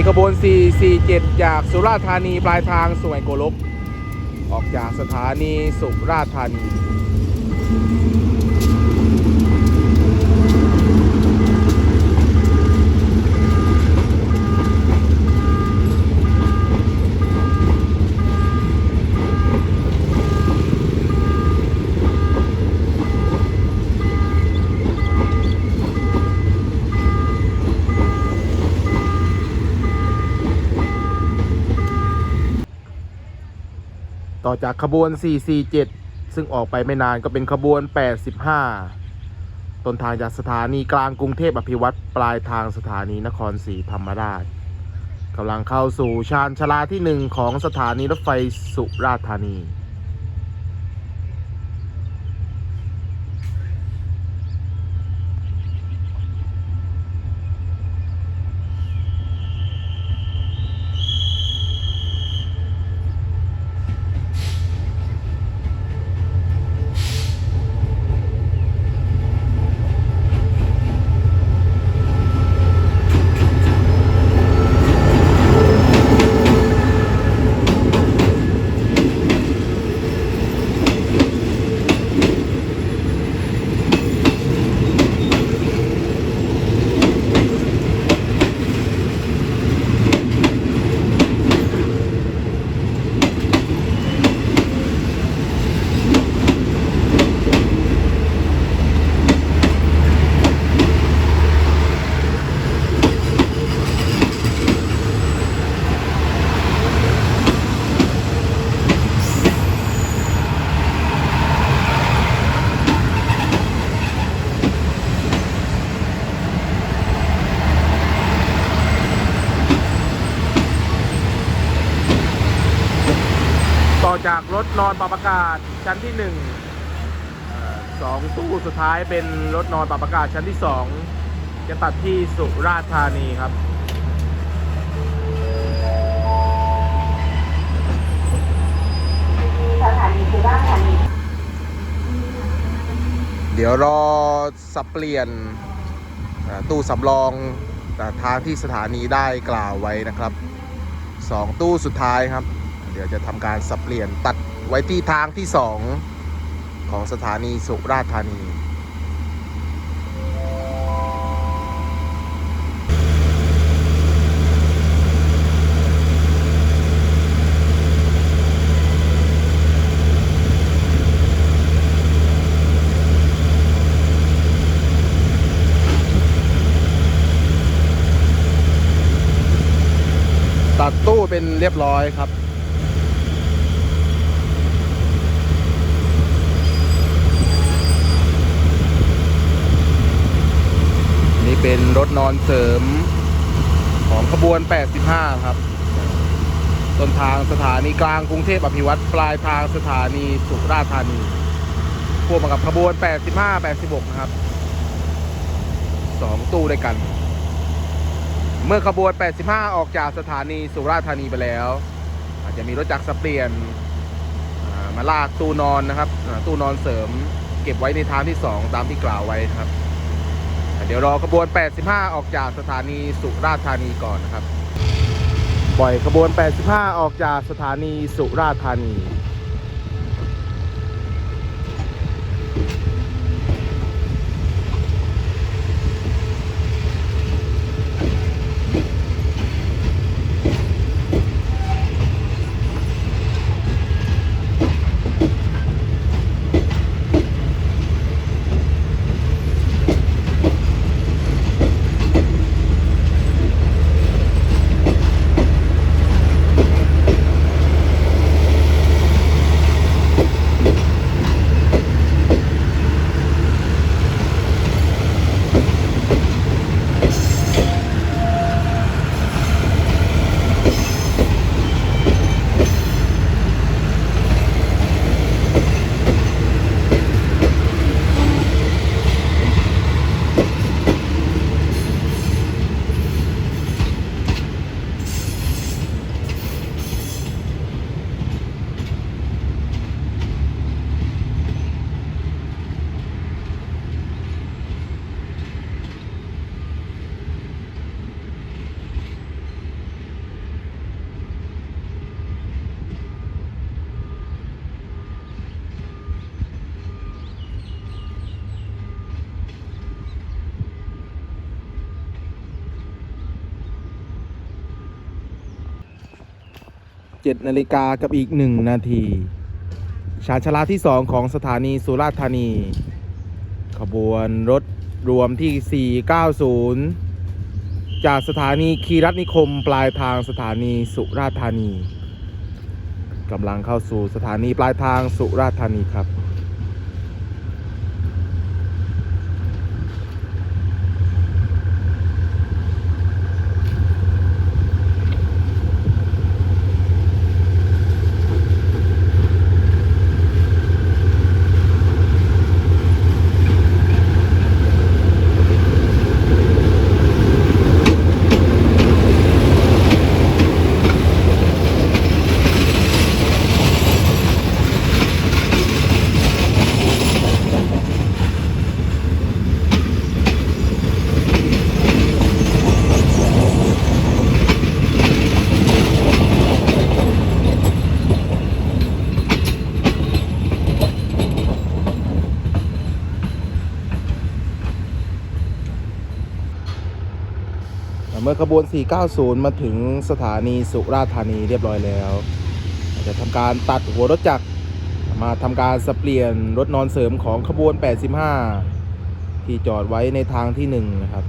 นี่ขบวน 447 จากสุราษฎร์ธานีปลายทางสวยโกลก ออกจากสถานีสุราษฎร์ธานี ต่อจากขบวน 447 ซึ่งออกไปไม่นานก็เป็นขบวน 85 ต้นทางจากสถานีกลางกรุงเทพอภิวัตรปลายทางสถานีนครศรีธรรมราชกำลังเข้าสู่ชานชาลาที่หนึ่งของสถานีรถไฟสุราษฎร์ธานี ที่หนึ่งสองตู้สุดท้ายเป็นรถนอนปรับอากาศชั้นที่สองจะตัดที่สุราษฎร์ธานีครับสถานีสุราษฎร์ธานีเดี๋ยวรอสับเปลี่ยนตู้สำรองแต่ทางที่สถานีได้กล่าวไว้นะครับสองตู้สุดท้ายครับ เดี๋ยวจะทำการสับเปลี่ยนตัด ไว้ที่ทางที่สองของสถานีสุราษฎร์ธานี ตัดตู้เป็นเรียบร้อยครับ เป็นรถนอนเสริมของขบวน 85 ครับ ต้นทางสถานีกลางกรุงเทพอภิวัตรปลายทางสถานีสุราษฎร์ธานีพ่วงมากับขบวน 85 86 นะครับสองตู้ด้วยกัน เมื่อขบวน 85 ออกจากสถานีสุราษฎร์ธานีไปแล้ว อาจจะมีรถจักรสเปลี่ยนมาลากตู้นอนนะครับตู้นอนเสริม เก็บไว้ในทางที่ 2 ตามที่กล่าวไว้ครับ ดี๋ยวรอขบวน 85 ออกจากสถานีสุราษฎร์ธานีก่อนนะครับปล่อยขบวน 85 ออกจากสถานีสุราษฎร์ธานี 7นาฬิกากับอีก 1 นาทีชานชาลาที่ 2 ของสถานีสุราษฎร์ธานี ขบวนรถรวมที่ 490 จากสถานีคีรัตนิคมปลายทางสถานีสุราษฎร์ธานีกำลังเข้าสู่สถานีปลายทางสุราษฎร์ธานีครับ เมื่อ ขบวน 490 มาถึงสถานีสุราษฎร์ธานีเรียบร้อยแล้วจะทำการตัดหัวรถจักรมาทำการสเปลี่ยนรถนอนเสริมของขบวน 85 ที่จอดไว้ในทางที่ 1 นะครับ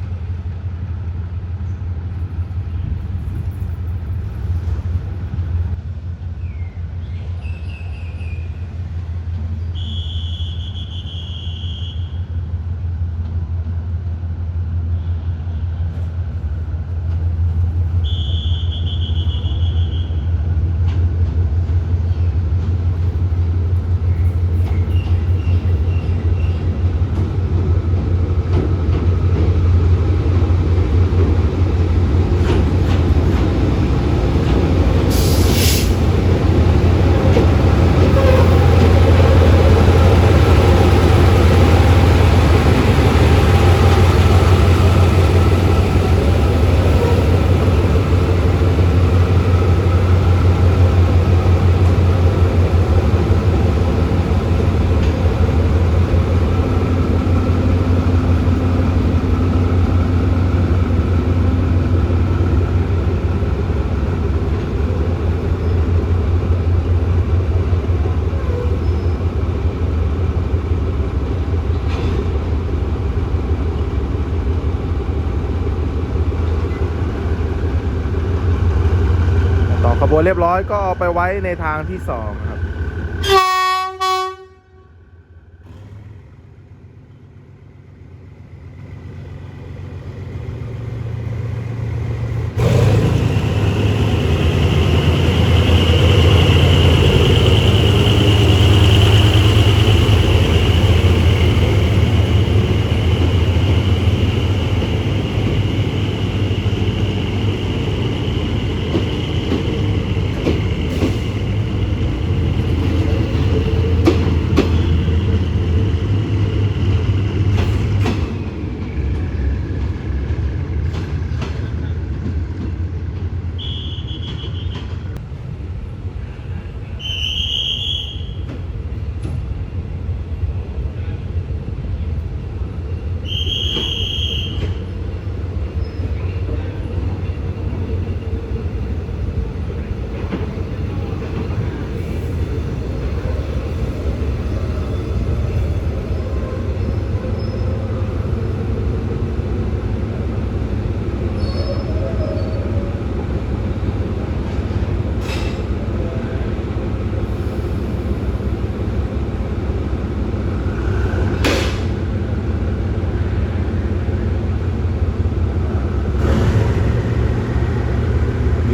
เรียบร้อยก็เอาไปไว้ในทางที่2ครับ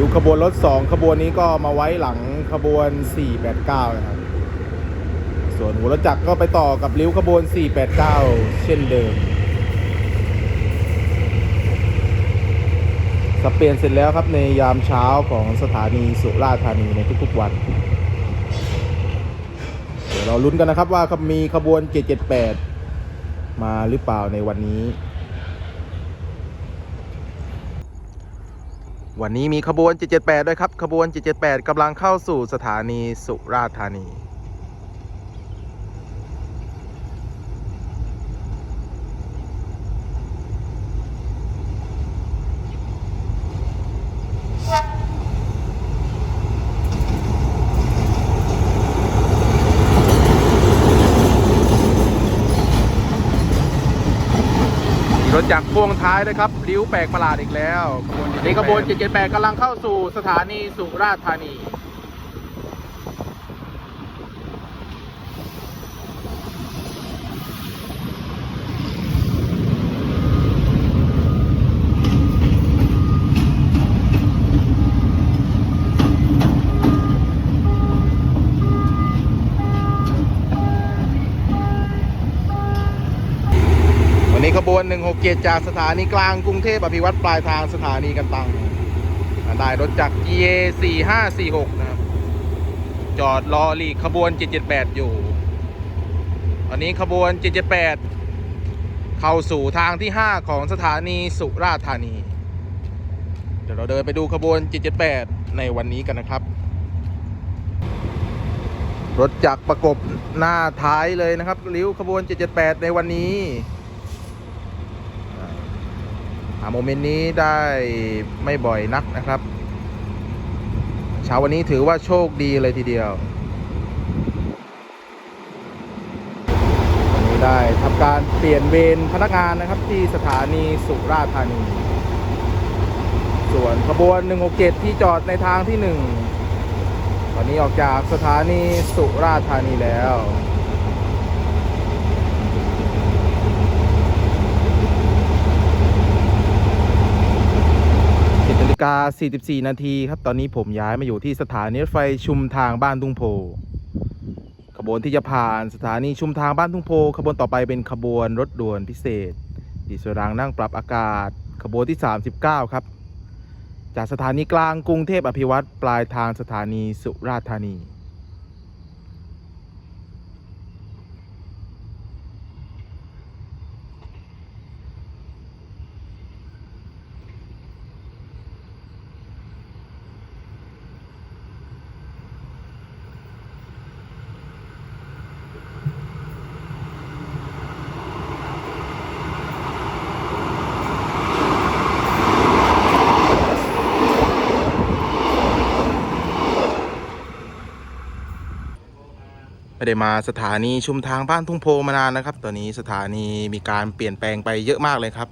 องขบ วนรถ 2 ขบวนนี้ก็มาไว้หลังขบวน 489 นะครับ ส่วนหัวรถจักรก็ไปต่อกับริ้วขบวน 489 เช่นเดิมสับเปลี่ยนเสร็จแล้วครับในยามเช้าของสถานีสุราษฎร์ธานีในทุกๆวัน เดี๋ยวเราลุ้นกันนะครับว่ามีขบวน 778 มาหรือเปล่าในวันนี้ วันนี้มีขบวน 778 ด้วยครับ ขบวน 778 กำลังเข้าสู่สถานีสุราษฎร์ธานี ถจากพ่วงท้ายนะครับริ้วแปลกประหลาดอีกแล้วนี่ขบวน778กำลังเข้าสู่สถานีสุราษฎร์ธานี วันนี้ขบวน 167 จากสถานีกลางกรุงเทพอภิวัตรปลายทางสถานีกันตังได้รถจาก GA 4546 นะครับ จอดรอหลีกขบวน 778 อยู่วันนี้ขบวน 778 เข้าสู่ทางที่ 5 ของสถานีสุราษฎร์ธานี เดี๋ยวเราเดินไปดูขบวน 778 ในวันนี้กันนะครับ รถจักรประกบหน้าท้ายเลยนะครับริ้วขบวน 778 ในวันนี้ โมเมนต์นี้ได้ไม่บ่อยนักนะครับ เช้าวันนี้ถือว่าโชคดีเลยทีเดียว วันนี้ได้ทำการเปลี่ยนเวรพนักงานนะครับที่สถานีสุราษฎร์ธานี ส่วนขบวน 167 ที่จอดในทางที่ 1 ตอนนี้ออกจากสถานีสุราษฎร์ธานีแล้ว 7นาฬิกา44 นาทีครับ ตอนนี้ผมย้ายมาอยู่ที่สถานีรถไฟชุมทางบ้านทุ่งโพ ขบวนที่จะผ่านสถานีชุมทางบ้านทุ่งโพ ขบวนต่อไปเป็นขบวนรถด่วนพิเศษดิสรางนั่งปรับอากาศ ขบวนที่ 39 ครับ จากสถานีกลางกรุงเทพอภิวัตรปลายทางสถานีสุราษฎร์ธานี ได้มาสถานีชุมทางบ้านทุ่งโพมานานนะครับ ตอนนี้สถานีมีการเปลี่ยนแปลงไปเยอะมากเลยครับ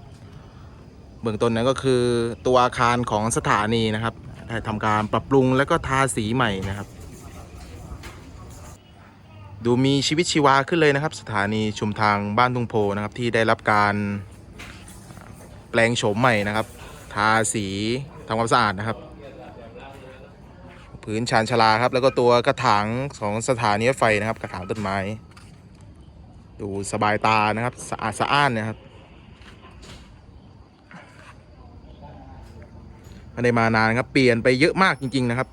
เบื้องต้นนั้นก็คือตัวอาคารของสถานีนะครับได้ทำการปรับปรุงแล้วก็ทาสีใหม่นะครับ ดูมีชีวิตชีวาขึ้นเลยนะครับ สถานีชุมทางบ้านทุ่งโพนะครับ ที่ได้รับการแปลงโฉมใหม่นะครับ ทาสีทำความสะอาดนะครับ พื้นชานชลาครับ แล้วก็ตัวกระถางของสถานีรถไฟนะครับ กระถางต้นไม้ ดูสบายตานะครับ สะอาดสะอ้านนะครับไม่ได้มานานครับ เปลี่ยนไปเยอะมากจริง ๆ นะครับ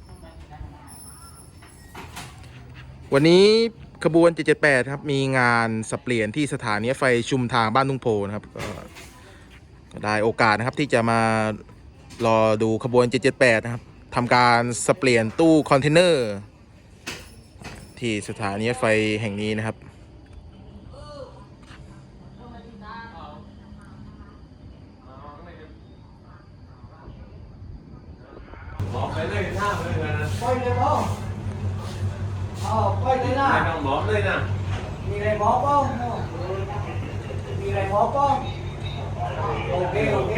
วันนี้ขบวน 778 ครับ มีงานสับเปลี่ยนที่สถานีรถไฟชุมทางบ้านทุ่งโพนะครับ ก็ได้โอกาสนะครับที่จะมารอดูขบวน 778 นะครับ ทำการสเปลี่ยนตู้คอนเทนเนอร์ที่สถานีไฟแห่งนี้นะครับมีอะไรบอกป้องมีอะไรบอกป้องโอเคโอเค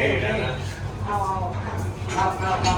เอาเอาเอาเอา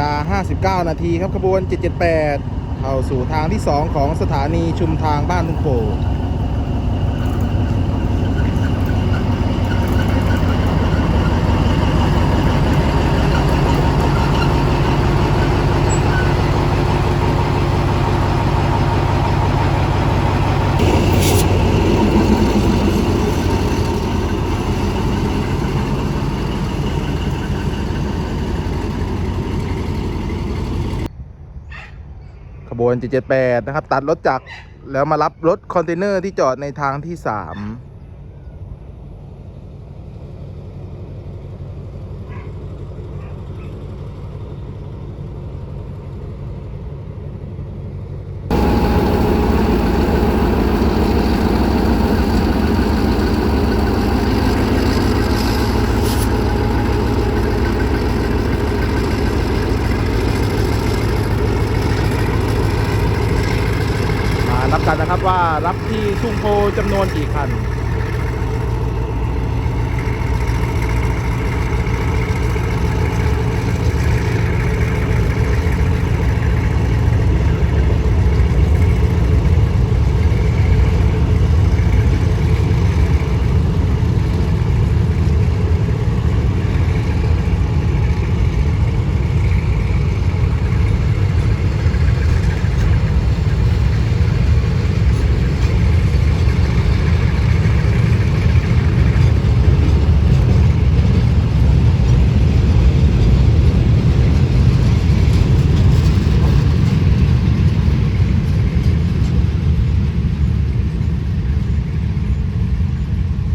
กา 59 นาทีครับขบวน 778 เข้าสู่ทางที่ 2 ของสถานีชุมทางบ้านทุ่งโพวน778 นะครับ ตัดรถจักรแล้วมารับรถคอนเทนเนอร์ที่จอดในทางที่ 3 มารับกันนะครับว่ารับที่ทุ่งโพจำนวนกี่คัน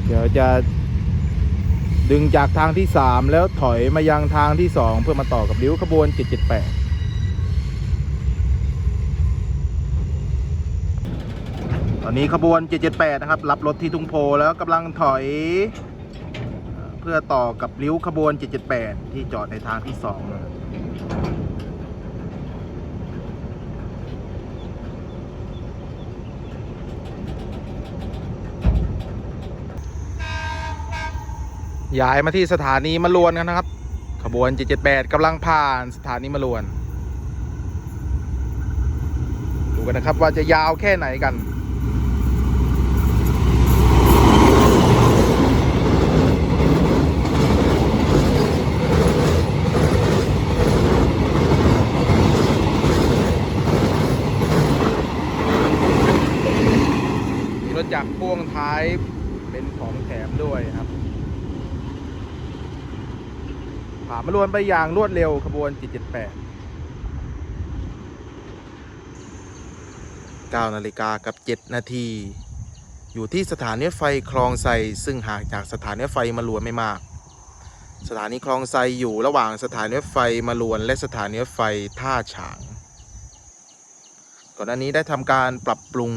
เดี๋ยว จะดึงจากทางที่ 3 แล้วถอยมายังทางที่ 2 เพื่อมาต่อกับริ้วขบวน 778ตอนนี้ขบวน 778 นะครับ รับรถที่ทุ่งโพแล้วกำลังถอย เพื่อต่อกับริ้วขบวน 778 ที่จอดในทางที่ 2นะครับ ย้ายมาที่สถานีมะลวนกันนะครับ ขบวน 778กำลังผ่านสถานีมะลวน ดูกันนะครับว่าจะยาวแค่ไหนกันรถจักรพ่วงท้ายเป็นของแถมด้วยครับ ผ่ามารวนไปอย่างรวดเร็วขบวน 778 9นาฬิกากับ 7 นาที อยู่ที่สถานีรถไฟคลองไซซึ่งห่างจากสถานีรถไฟมาลวนไม่มาก สถานีคลองไซอยู่ระหว่างสถานีรถไฟมาลวนและสถานีรถไฟท่าฉาง ก่อนหน้านี้ได้ทำการปรับปรุง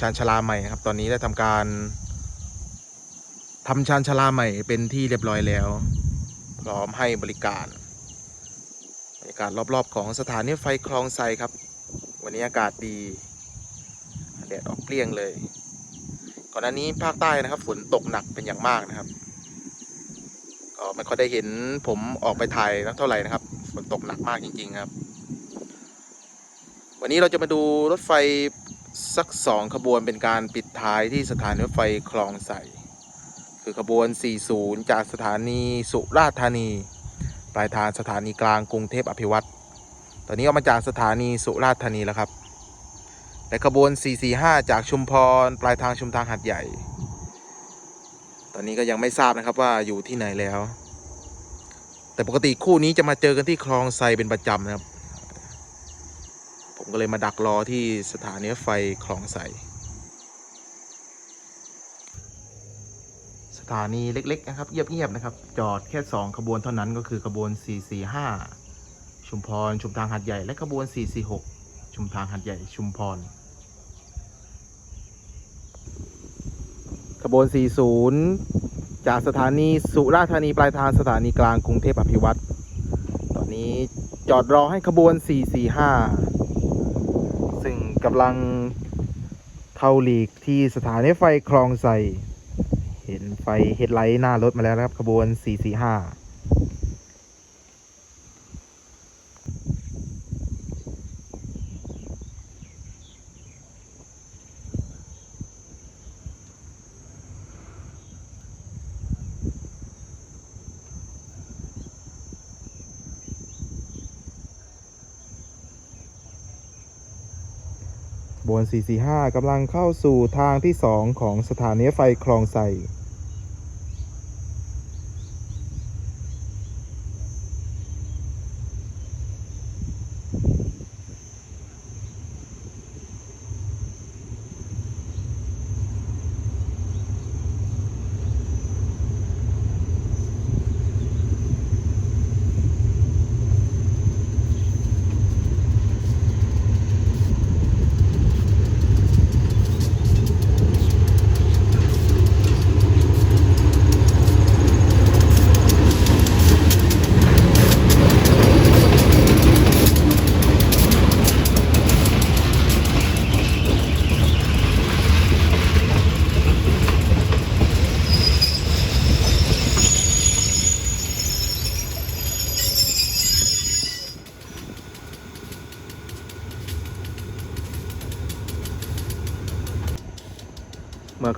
ชานชาลาใหม่นะครับ ตอนนี้ได้ทำการทำชานชาลาใหม่เป็นที่เรียบร้อยแล้ว พร้อมให้บริการบรรยากาศรอบๆ ของสถานีไฟคลองไซครับ วันนี้อากาศดีแดดออกเปรี้ยงเลย ก่อนหน้านี้ภาคใต้นะครับ ฝนตกหนักเป็นอย่างมากนะครับก็ไม่ค่อยได้เห็นผมออกไปถ่ายนักเท่าไหร่นะครับ ฝนตกหนักมากจริง ๆครับ วันนี้เราจะมาดูรถไฟสักสองขบวนเป็นการปิดท้ายที่สถานีรถไฟคลองใส คือขบวน 40 จากสถานีสุราษฎร์ธานี ปลายทางสถานีกลางกรุงเทพอภิวัตรตอนนี้ออกมาจากสถานีสุราษฎร์ธานีแล้วครับ และขบวน 445 จากชุมพร ปลายทางชุมทางหัดใหญ่ ตอนนี้ก็ยังไม่ทราบนะครับว่าอยู่ที่ไหนแล้ว แต่ปกติคู่นี้จะมาเจอกันที่คลองไซเป็นประจำนะครับ ผมก็เลยมาดักรอที่สถานีรถไฟคลองไส ถานีเล็ก ๆ นะครับเงียบๆนะครับ จอดแค่ 2 ขบวนเท่านั้นก็คือขบวน 445 ชุมพร ชุมทางหัดใหญ่และขบวน 446 ชุมทางหัดใหญ่ชุมพร ขบวน 40 จากสถานีสุราษฎร์ธานีปลายทางสถานีกลางกรุงเทพอภิวัตรตอนนี้จอดรอให้ขบวน 445 ซึ่งกำลังเข้าหลีกที่สถานีไฟคลองไซ เห็นไฟเฮดไลท์หน้ารถมาแล้วนะครับขบวน 445 ข บวน 445กำลังเข้าสู่ทางที่ 2 ของสถานีไฟคลองไซข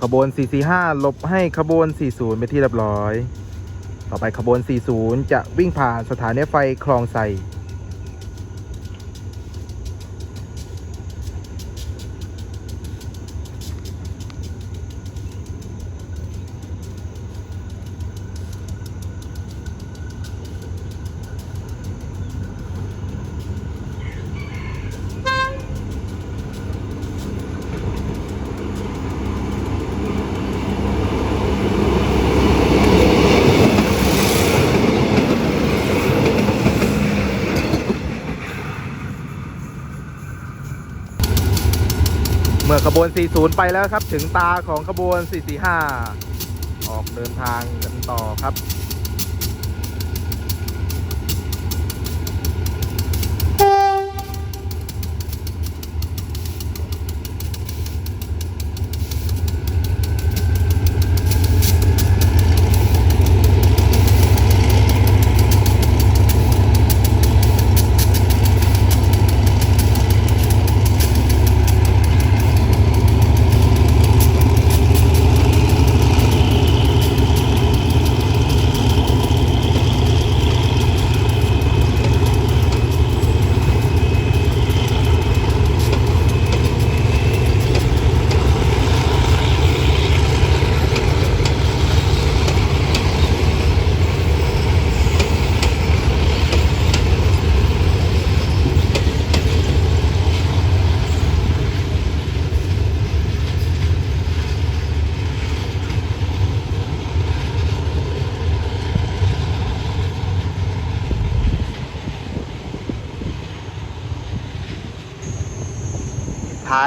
ขบวน 445 หลบให้ขบวน 40 ไปนที่เรียบร้อย ต่อไปขบวน 40 จะวิ่งผ่านสถานีไฟคลองไซเขบวน 40 ไปแล้วครับ ถึงตาของขบวน 445 ออกเดินทางกันต่อครับ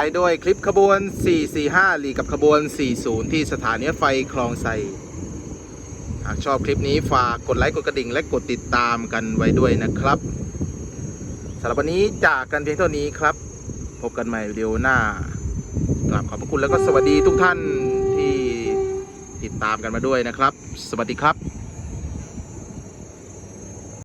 ายด้วยคลิปขบวน 445 หลีกับขบวน 40 ที่สถานีไฟคลองไซหากชอบคลิปนี้ฝากกดไลค์กดกระดิ่ง และกดติดตามกันไว้ด้วยนะครับสำหรับวันนี้จากกันเพียงเท่านี้ครับ พบกันใหม่วิดีโอหน้ากราบขอบพระคุณแล้วก็สวัสดีทุกท่านที่ติดตามกันมาด้วยนะครับ สวัสดีครับ